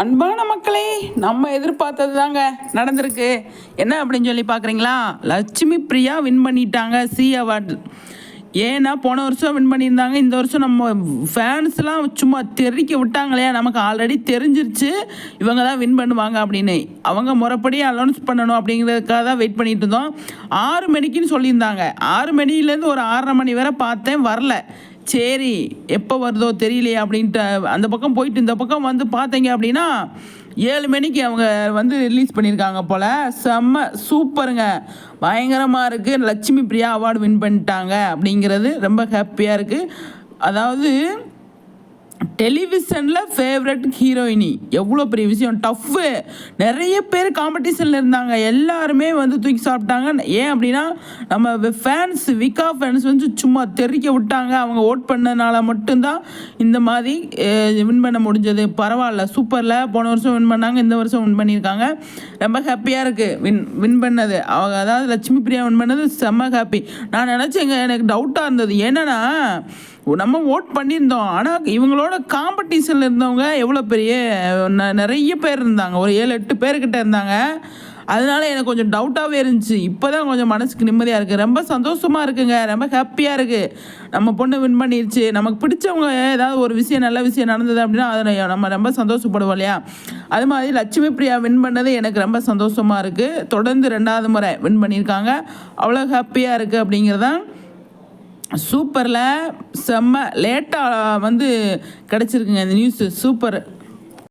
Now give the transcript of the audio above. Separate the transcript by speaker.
Speaker 1: அன்பான மக்களே நம்ம எதிர்பார்த்தது தாங்க நடந்திருக்கு. என்ன அப்படின்னு சொல்லி பார்க்குறீங்களா? லட்சுமி பிரியா வின் பண்ணிட்டாங்க சி அவார்டு ஏன்னா போன வருஷம் வின் பண்ணியிருந்தாங்க இந்த வருஷம் நம்ம ஃபேன்ஸ்லாம் சும்மா தெறிக்க விட்டாங்களே நமக்கு ஆல்ரெடி தெரிஞ்சிருச்சு இவங்க தான் வின் பண்ணுவாங்க அப்படின்னு. அவங்க முறைப்படி அனௌன்ஸ் பண்ணணும் அப்படிங்கிறதுக்காக தான் வெயிட் பண்ணிட்டு இருந்தோம். ஆறு மணிக்குன்னு சொல்லியிருந்தாங்க. ஆறு மணிலேருந்து ஒரு ஆறரை மணி வரை பார்த்தேன் வரல. சரி எப்போ வருதோ தெரியலையே அப்படின்ட்டு அந்த பக்கம் போயிட்டு இந்த பக்கம் வந்து பார்த்தீங்க அப்படின்னா ஏழு மணிக்கு அவங்க வந்து ரிலீஸ் பண்ணியிருக்காங்க போல். செம்ம சூப்பருங்க. பயங்கரமாக இருக்குது லட்சுமி பிரியா அவார்டு வின் பண்ணிட்டாங்க அப்படிங்கிறது ரொம்ப ஹாப்பியாக இருக்குது அதாவது டெலிவிஷனில் ஃபேவரட் ஹீரோயினி எவ்வளோ பெரிய விஷயம். டஃப்பு நிறைய பேர் காம்படிஷனில் இருந்தாங்க. எல்லாருமே வந்து தூக்கி சாப்பிட்டாங்க. ஏன் அப்படின்னா நம்ம ஃபேன்ஸ் விகா ஃபேன்ஸ் வந்து சும்மா தெறிக்க விட்டாங்க. அவங்க ஓட் பண்ணனால மட்டும்தான் இந்த மாதிரி வின் பண்ண முடிஞ்சது. பரவாயில்ல. சூப்பரில் போன வருஷம் வின் பண்ணாங்க. இந்த வருஷம் வின் பண்ணியிருக்காங்க. ரொம்ப ஹாப்பியாக இருக்குது வின் வின் பண்ணது. அவங்க அதாவது லட்சுமி பிரியா வின் பண்ணது செம்ம ஹாப்பி நான் நினச்சேங்க எனக்கு டவுட்டாக இருந்தது. என்னென்னா நம்ம ஓட் பண்ணியிருந்தோம். ஆனால் இவங்களோட காம்படிஷனில் இருந்தவங்க எவ்வளோ பெரிய ந- நிறைய பேர் இருந்தாங்க. ஒரு ஏழு எட்டு பேர்கிட்ட இருந்தாங்க. அதனால எனக்கு கொஞ்சம் டவுட்டாகவே இருந்துச்சு. இப்போ தான் கொஞ்சம் மனசுக்கு நிம்மதியாக இருக்குது ரொம்ப சந்தோஷமாக இருக்குங்க. ரொம்ப ஹாப்பியாக இருக்குது நம்ம பொண்ணு வின் பண்ணிருச்சு. நமக்கு பிடிச்சவங்க ஏதாவது ஒரு விஷயம் நல்ல விஷயம் நடந்தது அப்படின்னா அதை நம்ம ரொம்ப சந்தோஷப்படுவோம் இல்லையா? அது மாதிரி லட்சுமி பிரியா வின் பண்ணது எனக்கு ரொம்ப சந்தோஷமாக இருக்குது தொடர்ந்து ரெண்டாவது முறை வின் பண்ணியிருக்காங்க. அவ்வளோ ஹாப்பியாக இருக்குது அப்படிங்கிறதான் சூப்பரில் செம்ம லேட்டாக வந்து கிடச்சிருக்குங்க இந்த நியூஸு சூப்பர்.